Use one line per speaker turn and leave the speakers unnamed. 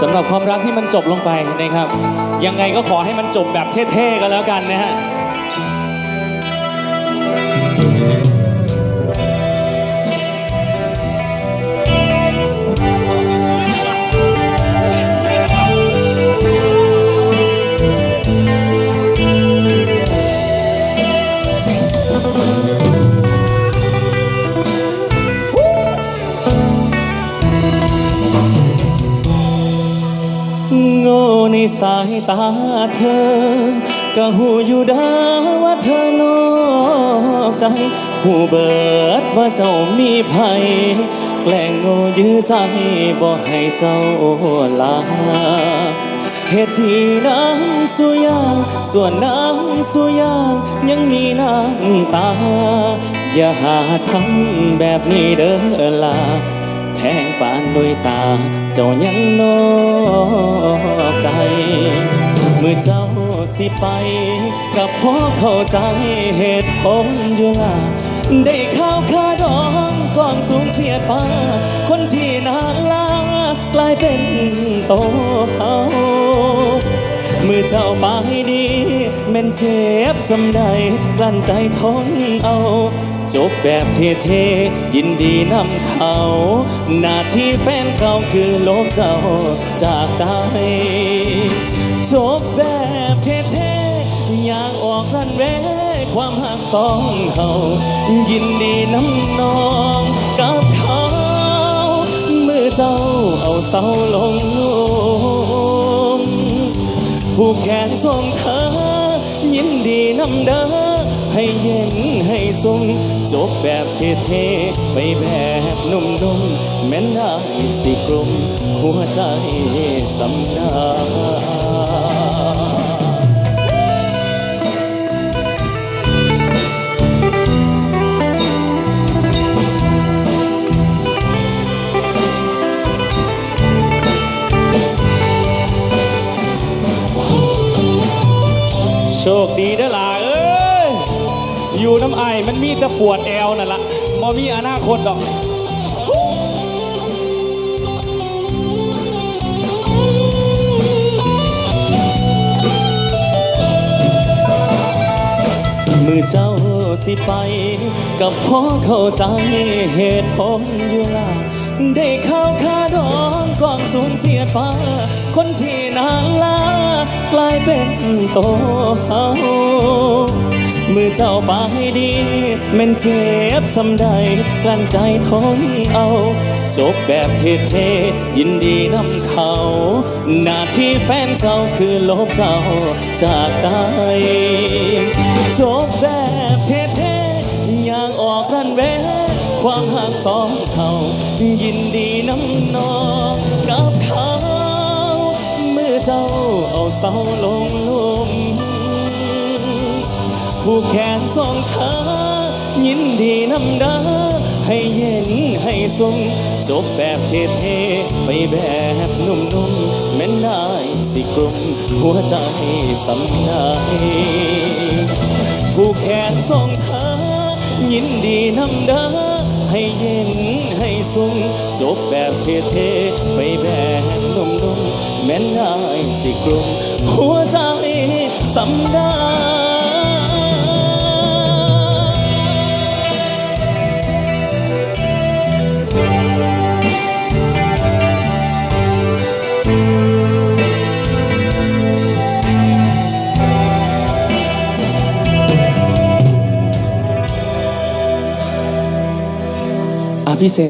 สำหรับความรักที่มันจบลงไปนะครับ ยังไงก็ขอให้มันจบแบบเท่ๆกันแล้วกันนะฮะ สายตาเธอ ก็หูอยู่ดาว่าเธอนอกใจ หูเบิดว่าเจ้ามีภัย แกล้งโง่ยื้อใจบ่ให้เจ้าลาเหตุดีน้ำสุยา ส่วนน้ำสุยา ยังมีน้ำตา อย่าหาทำแบบนี้เด้อลา ปานด้วยตา เจ้ายังนอกใจ เมื่อเจ้าสิไป กับพ่อเข้าใจเหตุผลอยู่ล่ะได้ข้าวคาดองกองสูงเสียดฟ้า คนที่นานลากลายเป็นโตเฮาเมื่อเจ้าไปดีแม่นเจ็บสำใดกลั้นใจทนเอา จบแบบเท่ๆยินดีนำเขา หน้าที่แฟนเก่าคือลบเจ้าจากใจ จบแบบเท่ๆอยากออกรันเวความหักสองเฮายินดีน้ำนองกับเขามือเจ้าเอาเสาลงลุมผู้แขนส่งเธอ ยินดีนำเด้อ ให้เย็นให้สุ่มจบแบบเท่ๆไปแบบนุ่มๆแม้นได้สิกลมหัวใจสำนาโชคดีเด้อล่ะเอ้ย อยู่น้ำไอมันมีแต่ปวดแอวนั่นละมมีอนาคตดอกมือเจ้าสิไป กับพ่อเข้าใจเหตุผลอยู่ละได้เข้าคาดองกองสูญเสียดฟ้า คนที่นานลากลายเป็นโตเฮา เจ้าไปดีแม่นเจ็บสำใดกลั้นใจทนเอาจบแบบเท่ๆยินดีนำเขา หน้าที่แฟนเก่าคือลบเจ้าจากใจจบแบบเท่ๆอย่างออกรันเวความห่างสองเขายินดีน้ำนองกับเขา เมื่อเจ้าเอาเสาลง ผู้แขนส่งเธอยินดีนำเด้อให้เย็นให้สุ่มจบแบบเท่ๆไปแบบนุ่มๆแม้นได้สิกลุ่มหัวใจสำนายผู้แขนส่งเธอยินดีนำเด้อให้เย็นให้สุ่มจบแบบเท่ๆไปแบบนุ่มๆแม้นได้สิกลุ่มหัวใจสำนา dice.